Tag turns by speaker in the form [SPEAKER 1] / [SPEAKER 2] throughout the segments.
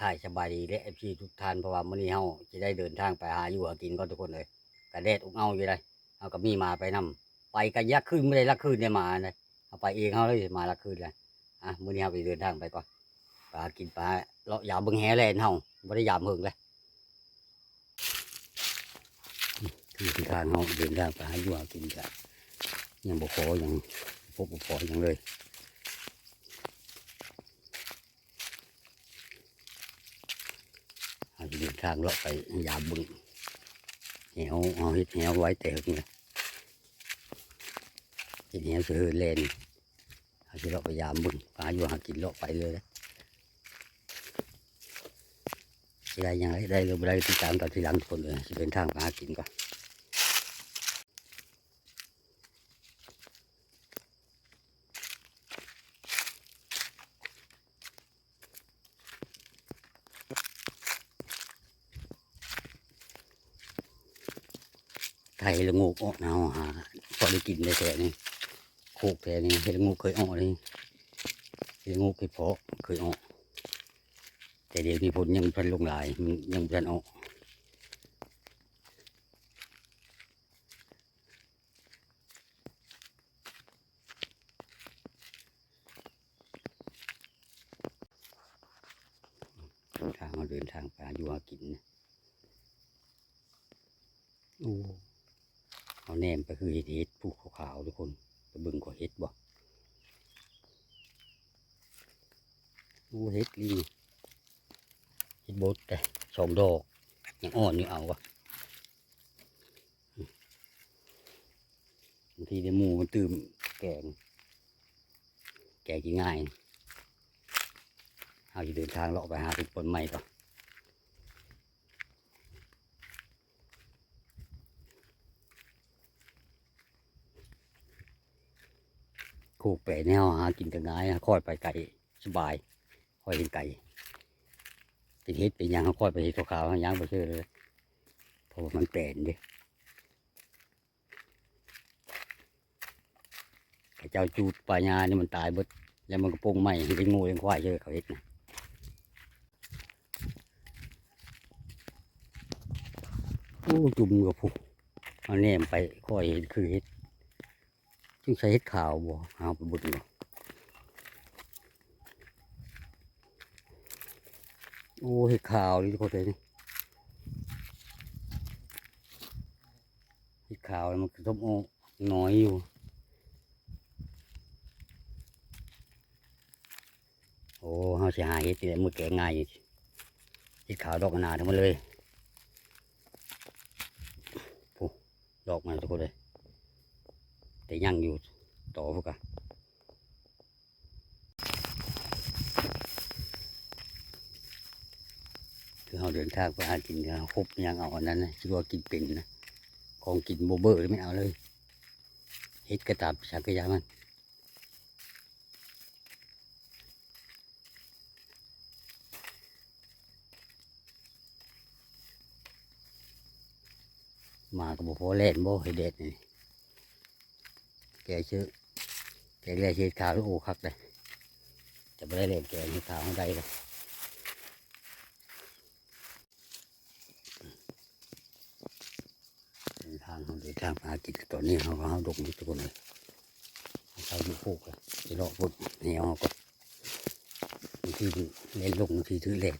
[SPEAKER 1] ถ่ายสบายดีและเอฟซีทุกท่านเพราะว่ามื้อนี้เฮาจะได้เดินทางไปหาอยู่หากินก็ทุกคนเลยกระแดดอุกเอาอยู่เลยเอากับมีมาไปนํไปกันยักขึ้นไม่ได้ลักขึ้นได้มาเลยเอาไปเองเฮาเลยมาลักขึ้นเลยอะมื้อนี้เฮาไปเดินทางไปก่อนปลากินปลาเลาะยามเบิ่งแหแลนเฮาบ่ได้ยามเฮิงเลยคือที่ทางเฮาเดินทางไปหาอยู่หากินกันยังบ่ขอยังพบบ่พอยังเลย เอาสิเดิน ทางเลาะไปยามบึงเหวเอาเห็ดเหวไว้แต่หึงเลยเฮ็ดเหวเสือเลนเอาสิเลาะไปยามบึงปลาอยู่หากินเลาะไปเลยนะได้ยังไงได้หรือบ่ได้ติดตามตอนทีหลังคนเลยจะเป็นทางปหากินก่อน ไทยละงูกออกหนาวหาพอได้กินได้แต่นี่โคกแต่นี่เห็ดละงูเคยออกนี่เห็ดละงูเคยเพาะเคยออก แต่เดี๋ยวนี้ผลยังพันลงหลายมันยังพันออกทางเราเดินทางไปหาอยู่หากินนโอ้ เอาแนมไปคือเห็ดเห็ดภูเขาวๆทุกคนไปเบิ่งก็เห็ดบ่โอ้เห็ดลิงเห็ดบดแต่สองดอกยังอ่อนอยู่เอาวะบางทีในหมูมันตื่มแกง แกงกินง่ายเอาจะเดินทางเลาะไปหาเป็นผลใหม่ก่อน คูกแปะแนวหากินกันง่ายค่อยไปไก่สบาย ค่อยเห็นไก่เป็นเฮ็ดเป็นยังขาค่อยไปเห็ดขาวๆยังไปเชื่อเลยเพราะมันแปลนเดิไอ้เจ้าจูดปลาญานี่มันตายเบิดแล้วมันก็ปงไหมมันเป็นงูเป็นควายเชื่อเขาเห็ดนะโอ้จุ่มกับผู้เอาแนมไปค่อยเห็นคือเห็ด จึงใช้เห็ดขาวบ่เอาไปบุญบ่โอ้เห็ดขาวนี่ทุกคนเลยนี่เห็ดขาวมันกระทบโอน้อยอยู่โอ้เฮาเสิหายเห็ดที่มือแกงง่ายเห็ดขาวดอกขนาดทั้งหมดเลยดอกมันทุกคนเลย แต่ยังอยู่ต่อพวกกันคือเราเดินทางไปหากินเนี่ยคบยังเอาอันนั้นนะชื่อว่ากินเป็นนะของกินโบเบอร์ไม่เอาเลยเฮ็ดกระตับชักกยามันมากับพอเล่นโบให้เด็ดนี่ แกชื่อแกเรียกชื่อขาวหรือโอคักเลยจะไม่ได้เล่นแกชื่อขาวให้ได้เลยเดินทางเขาเดินทางมากินตัวนี้เขาก็เขาดกนี่ทุกคนเลยเขาอยู่พูกเลยจะรอพุดเหนียวก็บางทีเล่นลงบางทีถือเล่น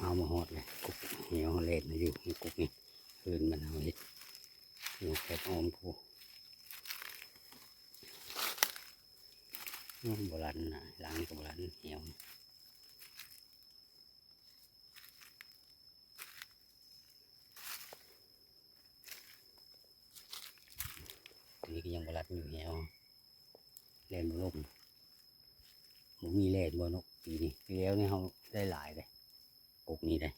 [SPEAKER 1] เอา มาหอดเลยกุกเหนียวเล่นอยู่ในกุกนี่คืนมันเอาเห็ดอยู่แคบออมกูอืมโบราณนะล้างกับโบราณเหนียวทีนี้ก็ยังโบราณอยู่เหนียวเล่นบนลมมันมีเล่นบนนกปีนี้ปีแล้วนี่เขาได้หลายเลย กุกนี้เลย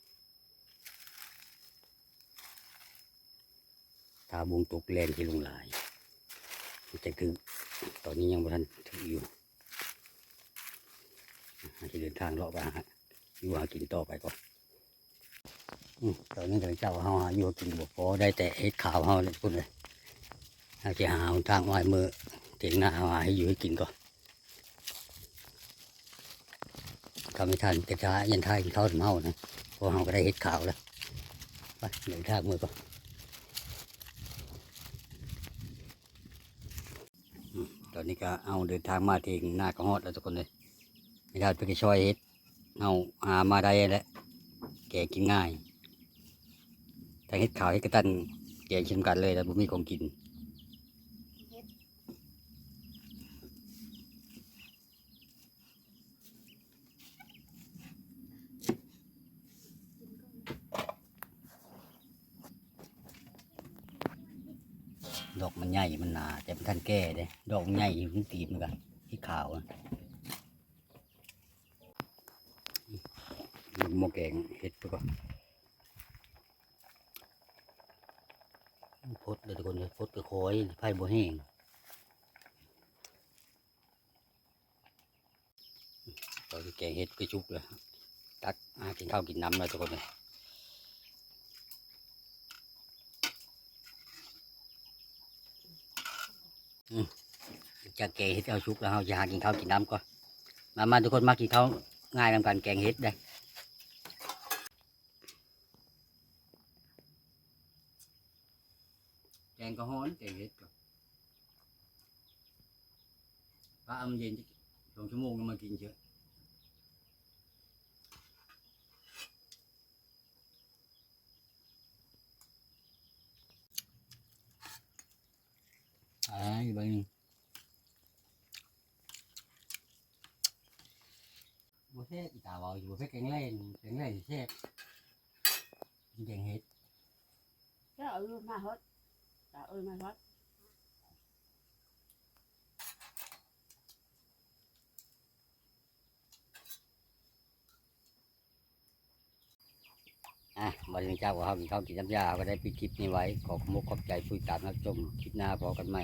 [SPEAKER 1] ถ้าบุงตกแลนที่ลงหลายจะคือตอนนี้ยังไม่ทันถึงอยู่จะเดินทางเลาะไปหาอยู่หากินต่อไปก่อนตอนนี้ก็เจ้าเฮาหาอยู่กินบ่พอได้แต่เฮ็ดข่าวเฮาเลยพุ่นเลยเอาสิหาทางไว้มือเถียงหน้าเอาหาให้อยู่ให้กินก่อน ทำไม่ทันแต่ช้ายันท้ายกินข้าวถึงเฮานะพราะเฮาก็ได้เฮ็ดขาวแล้วไปเดินทางมือก่อนตอนนี้ก็เอาเดินทางมาถึงหน้ากระหอดแล้วทุกคนเลยไม่ได้ไปกช่วยเฮ็ดเอาหามาได้แล้วแกกินง่ายแต่เฮ็ดขาวเฮ็ดกระตันแกชิมกันเลยแล้วบ่มีของกิน ดอกมันใหญ่มันหนาแต่มันทันแก่เด้ดอกมันใหญ่อยู่ที่ตีมันกันที่ขาวมันหมอแกงเฮ็ดไปก่อนพดเลยทุกคนเลยพดกระคอยไผ่บัวแห้งตอนแกงเฮ็ดไปชุบเลยตักอากินข้าวกินน้ำเลยทุกคนเลย จะแกงเห็ดเอาชุกแล้วเราจะหากินข้าวกินน้ำก่อนมามาทุกคนมากินข้าวง่ายนำกันแกงเห็ดได้แกงก็ฮ้อนแกงเห็ดก่อนพระเอามันเย็นสองชั่วโมงก็มากินเยอะไอ้ใบนี้ บัวเทศอีตาบอกอยู่บัวเทศแกงเล่นแกงเล่นเทศกินแกงเห็ด
[SPEAKER 2] cái ở luôn mà hết trời ơi mà hết
[SPEAKER 1] อะบริเวณเจ้าของเขากินข้าวกินน้ำยาก็ได้ปิดคลิปนี้ไว้ขอขอบคุณขอบใจผู้ติดตามรับชมคลิปหน้าพอกันใหม่